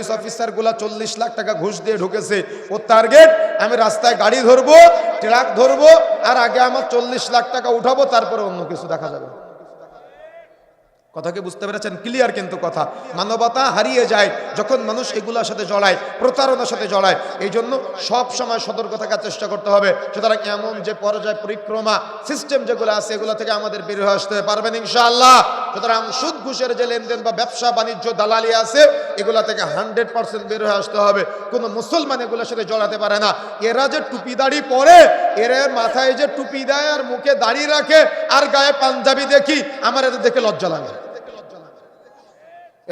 Police অফিসারগুলা চল্লিশ লাখ টাকা ঘুষ দিয়ে ঢুকেছে। ও টার্গেট, আমি রাস্তায় গাড়ি ধরবো, ট্রাক ধরবো, আর আগে আমার চল্লিশ লাখ টাকা উঠাবো, তারপরে অন্য কিছু দেখা যাবে। কথা কি বুঝতে পেরেছেন? ক্লিয়ার কিন্তু কথা। মানবতা হারিয়ে যায় যখন মানুষ এগুলোর সাথে জড়ায়, প্রতারণার সাথে জড়ায়। এই জন্য সব সময় সতর্ক থাকার চেষ্টা করতে হবে। সুতরাং এমন যে পর্যায় পরিক্রমা সিস্টেম যেগুলো আছে, এগুলো থেকে আমাদের বেরিয়ে আসতে পারবেন ইনশাআল্লাহ? সুতরাং সুদ, ঘুষের যে লেনদেন বা ব্যবসা, বাণিজ্য, দালালি আছে, এগুলা থেকে হান্ড্রেড পার্সেন্ট বের হয়ে আসতে হবে। কোনো মুসলমান এগুলোর সাথে জড়াতে পারে না। এরা যে টুপি দাড়ি পরে, এরা মাথায় যে টুপি দেয় আর মুখে দাড়ি রাখে, আর গায়ে পাঞ্জাবি দেখি, আমার এদের দেখে লজ্জা লাগে।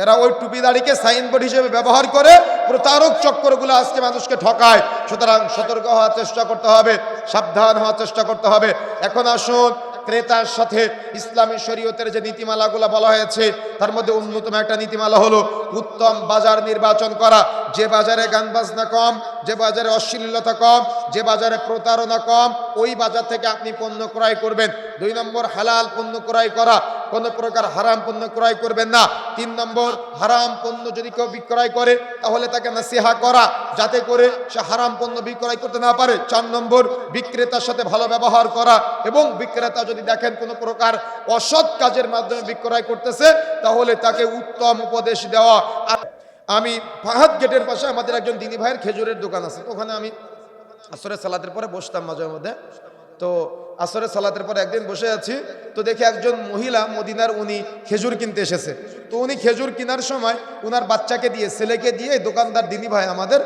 এরা ওই টুপি দাড়িকে সাইনবোর্ড হিসেবে ব্যবহার করে, প্রতারক চক্করগুলো আজকে মানুষকে ঠকায়। সুতরাং সতর্ক হওয়ার চেষ্টা করতে হবে, সাবধান হওয়ার চেষ্টা করতে হবে। এখন আসুন ক্রেতার সাথে ইসলামী শরীয়তের যে নীতিমালাগুলো বলা হয়েছে, তার মধ্যে অন্যতম একটা নীতিমালা হলো উত্তম বাজার নির্বাচন করা। যে বাজারে গান বাজনা কম, যে বাজারে অশ্লীলতা কম, যে বাজারে প্রতারণা কম, ওই বাজার থেকে আপনি পণ্য ক্রয় করবেন। দুই নম্বর, হালাল পণ্য ক্রয় করা। কোনো প্রকার হারাম পণ্য ক্রয় করবেন না। তিন নম্বর, হারাম পণ্য যদি কেউ বিক্রয় করে, তাহলে তাকে নাসিহা করা, যাতে করে সে হারাম পণ্য বিক্রয় করতে না পারে। চার নম্বর, বিক্রেতার সাথে ভালো ব্যবহার করা এবং বিক্রেতা যদি দেখেন কোনো প্রকার অসৎ কাজের মাধ্যমে বিক্রয় করতেছে, তাহলে তাকে উত্তম উপদেশ দেওয়া। আর আমি ফাহাদ গেটের পাশে আমাদের একজন দিনী ভাইয়ের খেজুরের দোকান আছে। ওখানে আমি আসরের সালাদের পরে বসতাম মাঝে মধ্যে। তো আসরের সালাতের পর একদিন বসে আছি, তো দেখি একজন মহিলা মদিনার উনি খেজুর কিনতে এসেছে। তো উনি খেজুর কেনার সময় উনার বাচ্চাকে দিয়ে, ছেলেকে দিয়ে দোকানদার দিনী ভাই আমাদের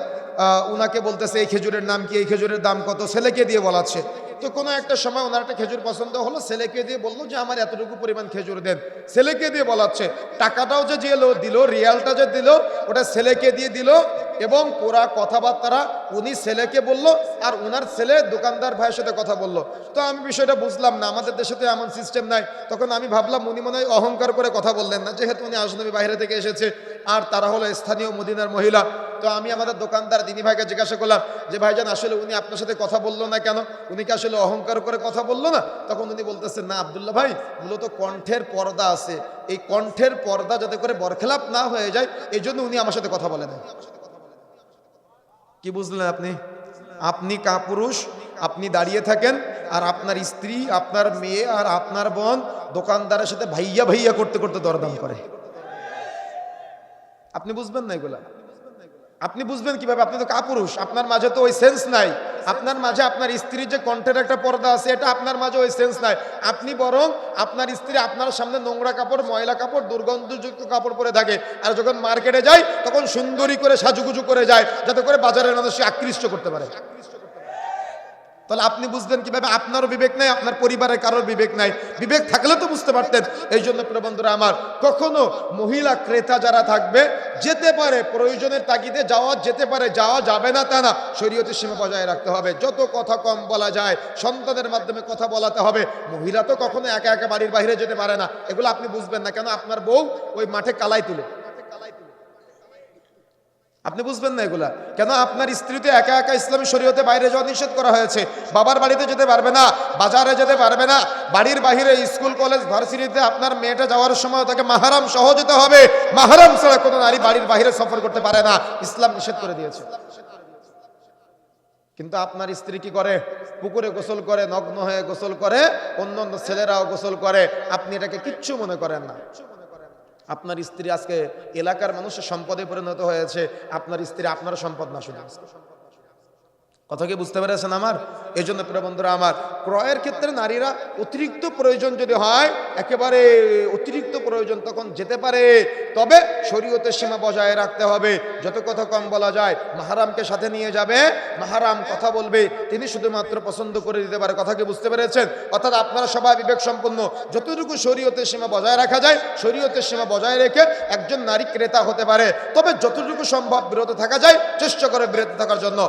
উনাকে বলতেছে, এই খেজুরের নাম কি? এই খেজুরের দাম কত? ছেলেকে দিয়ে বলাচ্ছে। তো কোনো একটা সময় ওনার একটা খেজুর পছন্দ হলো, ছেলেকে দিয়ে বলল যে, আমার এতটুকু পরিমাণ খেজুর দেন। ছেলেকে দিয়ে বলাচ্ছে, টাকাটাও যে দিল, রিয়ালটা যে দিল, ওটা ছেলেকে দিয়ে দিল এবং পুরা কথাবার্তারা উনি ছেলেকে বলল আর ওনার ছেলে দোকানদার ভাইয়ের সাথে কথা বলল। তো আমি বিষয়টা বুঝলাম না, আমাদের দেশে তো এমন সিস্টেম নাই। তখন আমি ভাবলাম উনি মনে হয় অহংকার করে কথা বললেন না, যেহেতু উনি আজনবী বাইরে থেকে এসেছে, আর তারা হলো স্থানীয় মদিনার মহিলা। তো আমি আমাদের দোকানদার দিনী ভাইকে জিজ্ঞাসা করলাম, যে ভাইজান, আসলে উনি আপনার সাথে কথা বলল না কেন? উনি কি আসলে অহংকার করে কথা বলল না? তখন উনি বলতেছেন না আবদুল্লাহ ভাই, মূলত কণ্ঠের পর্দা আছে। এই কণ্ঠের পর্দা যাতে করে বরখেলাপ না হয়ে যায় এই জন্য উনি আমার সাথে কথা বলে না কি বুঝলেন আপনি? আপনি কাপুরুষ, আপনি দাঁড়িয়ে থাকেন, আর আপনার স্ত্রী, আপনার মেয়ে, আর আপনার বোন দোকানদারের সাথে ভাইয়া ভাইয়া করতে করতে দরদাম করে। আপনি বুঝবেন না এগুলা? আপনি বুঝবেন কীভাবে? আপনি তো কাপুরুষ, আপনার মাঝে তো ওই সেন্স নাই। আপনার মাঝে আপনার স্ত্রীর যে কণ্ঠের একটা পর্দা আছে, এটা আপনার মাঝে ওই সেন্স নাই। আপনি বরং আপনার স্ত্রী আপনার সামনে নোংরা কাপড়, ময়লা কাপড়, দুর্গন্ধযুক্ত কাপড় পরে থাকে। আর যখন মার্কেটে যায়, তখন সুন্দরী করে সাজুগুজু করে যায়, যাতে করে বাজারের মানুষকে আকৃষ্ট করতে পারে। তাহলে আপনি বুঝলেন কীভাবে আপনারও বিবেক নাই, আপনার পরিবারের কারোর বিবেক নাই। বিবেক থাকলে তো বুঝতে পারতেন। এই জন্য প্রবন্ধরা আমার, কখনো মহিলা ক্রেতা যারা থাকবে, যেতে পারে, প্রয়োজনের তাগিদে যাওয়া যেতে পারে, যাওয়া যাবে না তা না, শরীয়তের সীমা বজায় রাখতে হবে। যত কথা কম বলা যায়, সন্তানের মাধ্যমে কথা বলাতে হবে। মহিলা তো কখনো একা একা বাড়ির বাইরে যেতে পারে না। এগুলো আপনি বুঝবেন না। কেন? আপনার বউ ওই মাঠে কালাই তুলে। আপনি বুঝবেন না এগুলা। কেন আপনার স্ত্রী তো একা একা ইসলামী শরীয়তে বাইরে যাওয়া নিষেধ করা হয়েছে। বাবার বাড়িতে যেতে পারবে না, বাজারে যেতে পারবে না, বাড়ির বাইরে স্কুল, কলেজ, ভার্সিটিতে আপনার মেয়েটা যাওয়ার সময় তাকে মাহারাম সহ যেতে হবে। মাহারাম ছাড়া কোনো নারী বাড়ির বাইরে সফর করতে পারে না। ইসলাম নিষেধ করে দিয়েছে। কিন্তু আপনার স্ত্রী কি করে? পুকুরে গোসল করে, নগ্ন হয়ে গোসল করে অন্য অন্য ছেলেরাও গোসল করে। আপনি এটাকে কিচ্ছু মনে করেন না। আপনার স্ত্রী আজকে এলাকার মানুষের সম্পদে পরিণত হয়েছে আপনার স্ত্রী আপনার সম্পদ না শুধু। কথা কি বুঝতে পেরেছেন আমার? এই জন্য বন্ধুরা আমার, ক্রয়ের ক্ষেত্রে নারীরা অতিরিক্ত প্রয়োজন যদি হয়, একেবারে অতিরিক্ত প্রয়োজন তখন যেতে পারে। তবে শরীয়তের সীমা বজায় রাখতে হবে। যত কথা কম বলা যায়, মাহারামকে সাথে নিয়ে যাবে। মাহারাম কথা বলবে, তিনি শুধুমাত্র পছন্দ করে দিতে পারে। কথা কি বুঝতে পেরেছেন? অর্থাৎ আপনারা সবাই বিবেক সম্পন্ন। যতটুকু শরীয়তের সীমা বজায় রাখা যায় শরীয়তের সীমা বজায় রেখে একজন নারী ক্রেতা হতে পারে। তবে যতটুকু সম্ভব বিরত থাকা যায়, চেষ্টা করে বিরত থাকার জন্য।